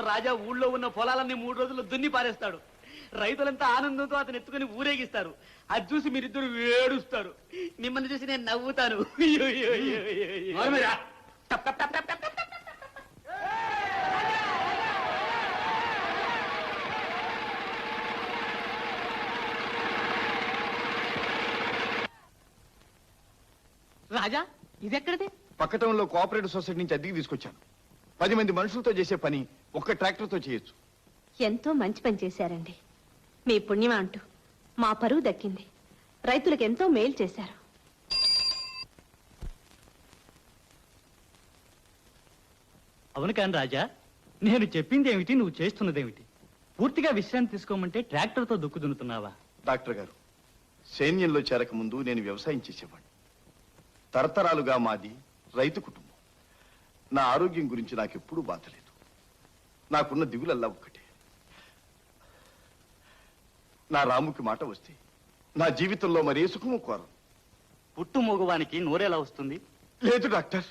రాజా ఊళ్ళో ఉన్న పొలాలన్నీ మూడు రోజుల్లో దున్ని పారేస్తాడు. రైతులంతా ఆనందంతో అతను ఎత్తుకుని ఊరేగిస్తారు. అది చూసి మీరిద్దరు ఏడుస్తారు. మిమ్మల్ని చూసి నేను నవ్వుతాను. రాజా ఇది అయ్యో, పక్క టౌన్లో కోఆపరేటివ్ సొసైటీ నుంచి అద్దెకి తీసుకొచ్చాను పది మంది మనుషులతో చేసే పని ఒక్క ట్రాక్టర్తో చేయొచ్చు. ఎంతో మంచి పని చేశారండి. మీ పుణ్యమా అంటూ మా పరువు దక్కింది. రైతులకు ఎంతో మేలు చేశారు. అవును కాని రాజా నేను చెప్పింది ఏమిటి నువ్వు చేస్తున్నదేమిటి పూర్తిగా విశ్రాంతి తీసుకోమంటే ట్రాక్టర్తో దుక్కు దున్నుతున్నావా? డాక్టర్ గారు సైన్యంలో చేరక ముందు నేను వ్యవసాయం చేసేవాడిని. తరతరాలుగా మాది రైతు కుటుంబం. నా ఆరోగ్యం గురించి నాకెప్పుడూ బాధ లేదు. నాకున్న దిగులల్లా ఒక్కటే. నా రాముకి మాట వస్తే నా జీవితంలో మరే సుఖము కోరను. పుట్టు మోగువానికి నోరెలా వస్తుంది? లేదు డాక్టర్.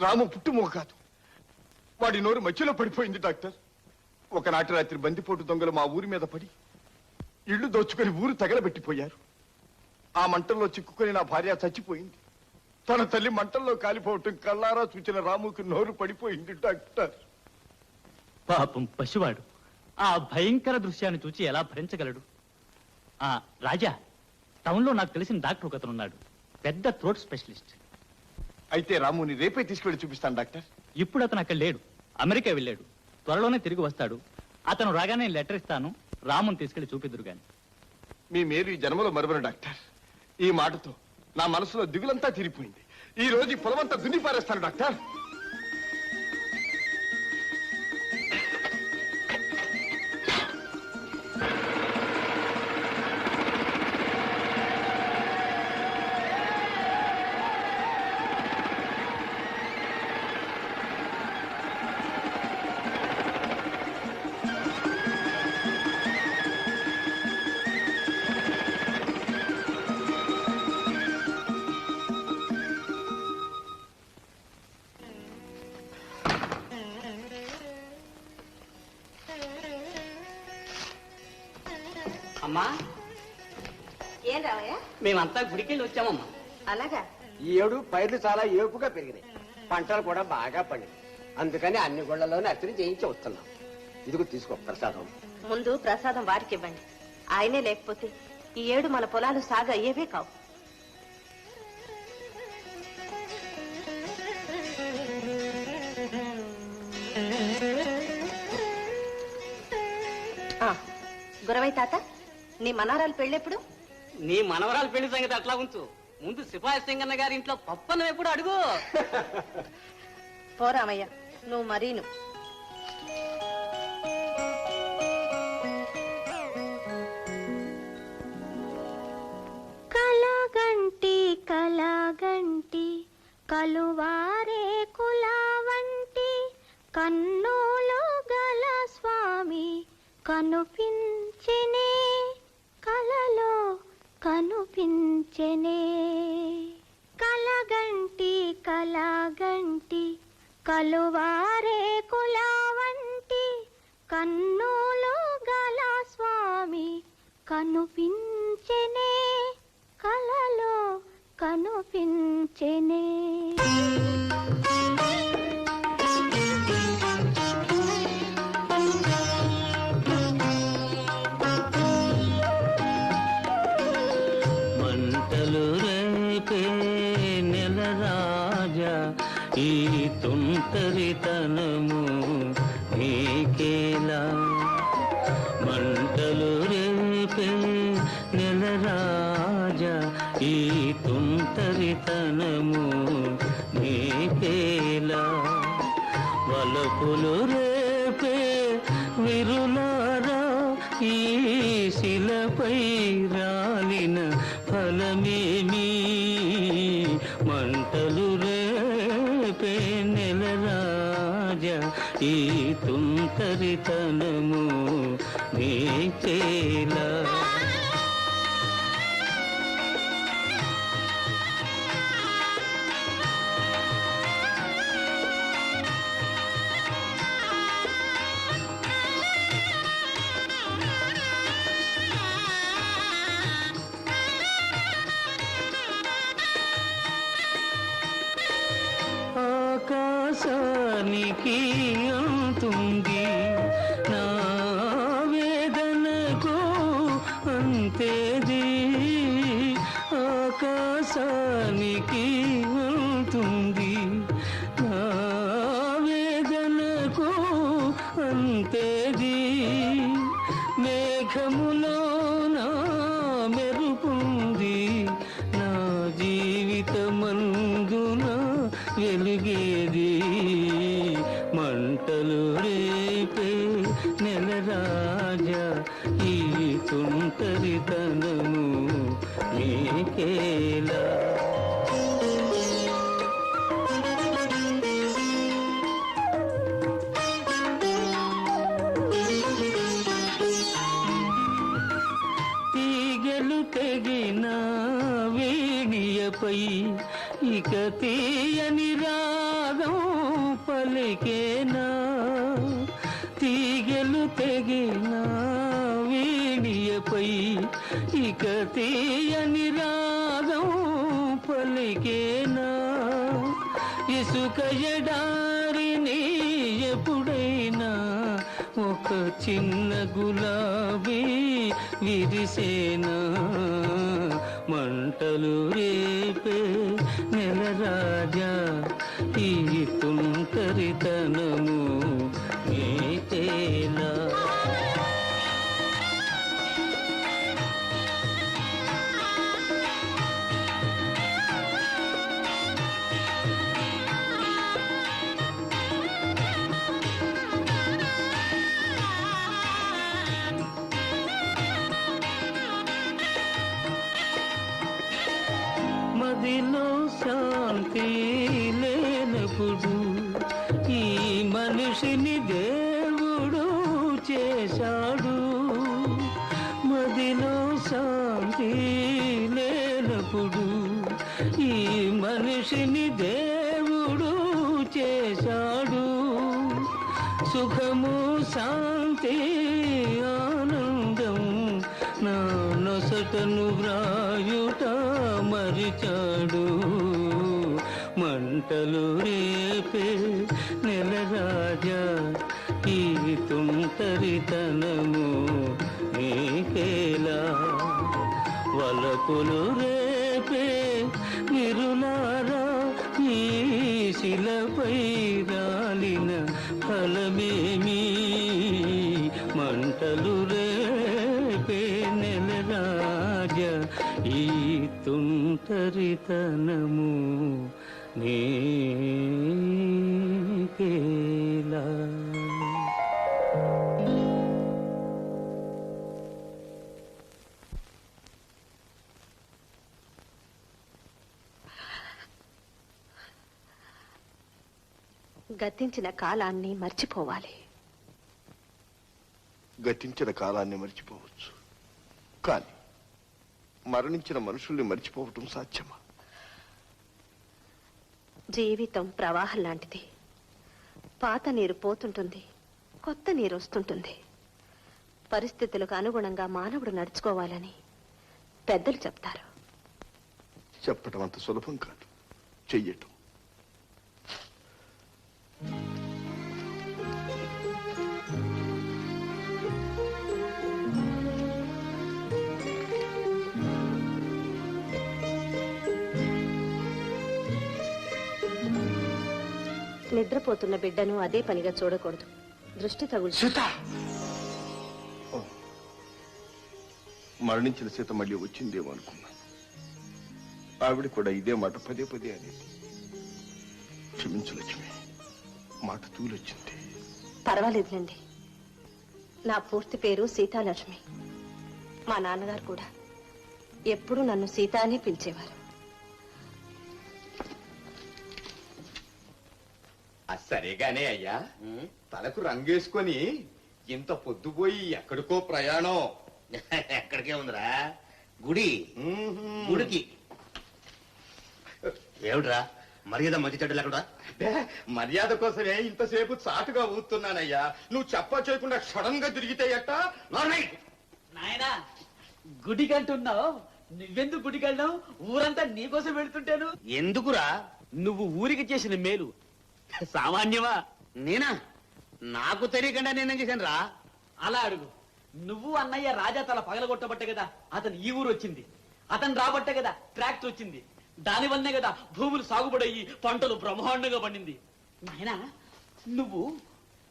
రాము పుట్టుమోగ కాదు. వాడి నోరు మధ్యలో పడిపోయింది డాక్టర్. ఒకనాటి రాత్రి బందిపోటు దొంగలు మా ఊరి మీద పడి ఇళ్ళు దోచుకొని ఊరు తగలబెట్టిపోయారు. ఆ మంటల్లో చిక్కుకొని నా భార్య చచ్చిపోయింది. తన తల్లి మంటల్లో కాలిపోవటం కళ్ళారా చూచిన రాముకి నోరు పడిపోయింది డాక్టర్. పాపం పసివాడు ఆ భయంకర దృశ్యాన్ని చూచి ఎలా భరించగలడు? ఆ రాజా టౌన్లో నాకు తెలిసిన డాక్టర్ ఒకతనున్నాడు. పెద్ద థ్రోట్ స్పెషలిస్ట్. అయితే రాముని రేపే తీసుకెళ్ళి చూపిస్తాను డాక్టర్. ఇప్పుడు అతను అక్కడ లేడు. అమెరికా వెళ్ళాడు. త్వరలోనే తిరిగి వస్తాడు. అతను రాగానే లెటర్ ఇస్తాను. రాముని తీసుకెళ్ళి చూపిద్దురు గాని మీ మేలు ఈ జన్మలో మరువను డాక్టర్. ఈ మాటతో నా మనసులో దిగులంతా తీరిపోయింది. ఈ రోజు పొలమంతా దున్ని పారేస్తాను డాక్టర్. అమ్మా. ఏం రావయ్యా? మేమంతా గుడికెళ్ళి వచ్చామమ్మా. అలాగా? ఈ ఏడు పైర్లు చాలా ఏపుగా పెరిగినాయి. పంటలు కూడా బాగా పండినాయి. అందుకని అన్ని గుళ్ళలోనే అర్చన చేయించి వస్తున్నాం. ఇదిగో తీసుకో ప్రసాదం. ముందు ప్రసాదం వారికి ఇవ్వండి. ఆయనే లేకపోతే ఈ ఏడు మన పొలాలు సాగు అయ్యేవే కావు. గురవై తాత. నీ మనారాలు పెళ్ళెప్పుడు? నీ మనవరాలు పెళ్ళి సంగతి అట్లా ఉంచు. ముందు సిపాయి సింగన్న గారి ఇంట్లో పప్పను ఎప్పుడు అడుగు. పోరామయ్య నువ్వు మరీను. కలగంటి కలగంటి కలువారే కులవంటి కన్నులు గల స్వామి కనుపించెనే కనుపించెనే. కలగంటి కలగంటి కలువారే కులవంటి కన్నులు గల స్వామి కనుపించెనే. కలలో కనుపించెనే. తుంటరితనము నీకేలా? వలపులు రేపే విరులారా ఈ శిలపై రాలిన ఫలమేమి? మంటలు రేపే నెల రాజా ఈ తుంటరితనము నీకేలా? మోసానికి అంతుంది. నా వేదనకు అంతేది. ఆకాశానికి అంతుంది. నా వేదనకు అంతేది. మేఘములో మీకేలా తీగలు తెగిన వేణియపై ఇక తీయని రాగం పలికేనా? తీగలు తెగిన వేణియపై ఇక తీయని రాగం పలికేనా? ఇసుక ఎడారిని ఎప్పుడైనా ఒక చిన్న గులాబీ విరిసేనా? మంటలు రేపే నెల రాజా ఈ తుంటరితనము లేనప్పుడు ఈ మనిషిని దేవుడు చేశాడు. మదిలో శాంతి లేనప్పుడు ఈ మనిషిని దేవుడు చేశాడు. సుఖము శాంతి ఆనందం నా నొసటను వ్రా మంటలు రేపే నెల రాజా ఈ తుంటరితనము నీకేలా? వలపులు రేపే నిరులారా ఈ శిలపై రాలిన ఫలమేమి? మంటలు రేపే నెల రాజా ఈ తుంటరితనము నీకేలా? గతించిన కాలాన్ని మర్చిపోవాలి. గతించిన కాలాన్ని మర్చిపోవచ్చు. కానీ మరణించిన మనుషుల్ని మర్చిపోవటం సాధ్యమా? జీవితం ప్రవాహం లాంటిది. పాత నీరు పోతుంటుంది కొత్త నీరు వస్తుంటుంది. పరిస్థితులకు అనుగుణంగా మానవుడు నడుచుకోవాలని పెద్దలు చెప్తారు. చెప్పటం అంత సులభం కాదు. చెయ్యటం. నిద్రపోతున్న బిడ్డను అదే పనిగా చూడకూడదు. దృష్టి తగులు. సీత! ఓ, మరణించిన సీత మళ్ళీ వచ్చిందేమో అనుకున్నాను ఆవిడ కూడా ఇదే మాట పదే పదే అనేది. క్షమించు లక్ష్మి. మాట తూలొచ్చింది. పర్వాలేదులేండి. నా పూర్తి పేరు సీతాలక్ష్మి. మా నాన్నగారు కూడా ఎప్పుడూ నన్ను సీత అని పిలిచేవారు. సరేగానే అయ్యా. తలకు రంగేసుకొని ఇంత పొద్దుపోయి ఎక్కడికో ప్రయాణం. ఎక్కడికే ఉందిరా? గుడి. గుడికి. ఏమిట్రా? మర్యాద మంచి చెడ్డలు ఎక్కడ అబ్బే, మర్యాద కోసమే ఇంతసేపు చాటుగా ఊతున్నానయ్యా నువ్వు చెప్ప చేయకుండా సడన్గా తిరిగితే ఎట్ట? నాయనా గుడికి అంటున్నావు నువ్వెందుకు గుడికి వెళ్ళావు ఊరంతా నీకోసం వెళ్తుంటాను? ఎందుకురా? నువ్వు ఊరికి చేసిన మేలు సామాన్యమా? నేనా? నాకు తెలియకుండా నేనేం చేశాను రా? అలా అడుగు. నువ్వు అన్నయ్య రాజా తల పగలగొట్టబట్టే కదా అతను ఈ ఊరు వచ్చింది. అతను రాబట్టే కదా ట్రాక్టర్ వచ్చింది. దాని వల్లనే కదా భూములు సాగుబడయ్యి పంటలు బ్రహ్మాండంగా పండింది. నాయనా నువ్వు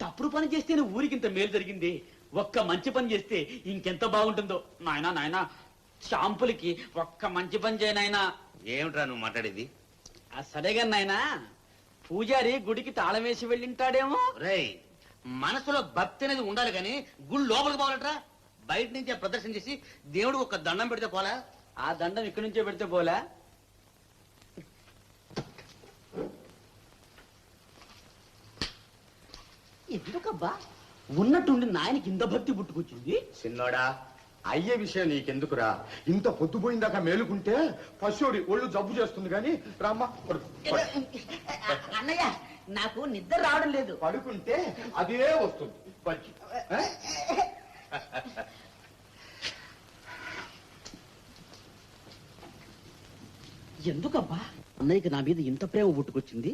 తప్పుడు పని చేస్తేనే ఊరికింత మేలు జరిగింది. ఒక్క మంచి పని చేస్తే ఇంకెంత బాగుంటుందో. నాయనా నాయనా షాంపులకి ఒక్క మంచి పని చేయనాయనా. ఏమిట్రా నువ్వు మాట్లాడేది? ఆ సరేగా నాయనా. పూజారి గుడికి తాళం వేసి వెళ్ళింటాడేమో? రేయ్ మనసులో భక్తి అనేది ఉండాలి కానీ గుళ్ళు లోపలికి పోవాలట్రా? బయట నుంచి ప్రదర్శన చేసి దేవుడు ఒక దండం పెడితే పోలా? ఆ దండం ఇక్కడి నుంచే పెడితే పోలే? ఎందుకబ్బా? ఉన్నట్టుండి నాయనకి ఇంత భక్తి పుట్టుకొచ్చింది? చిన్నోడా అయ్యే విషయం నీకెందుకురా? ఇంత పొద్దుపోయిందాకా మేలుకుంటే పశువుడి ఒళ్ళు జబ్బు చేస్తుంది కానీ రామ్మా. అన్నయ్య నాకు నిద్ర రావడం లేదు. పడుకుంటే అదే వస్తుంది. మంచి? ఎందుకబ్బా? అన్నయ్యకి నా మీద ఇంత ప్రేమ పుట్టుకొచ్చింది?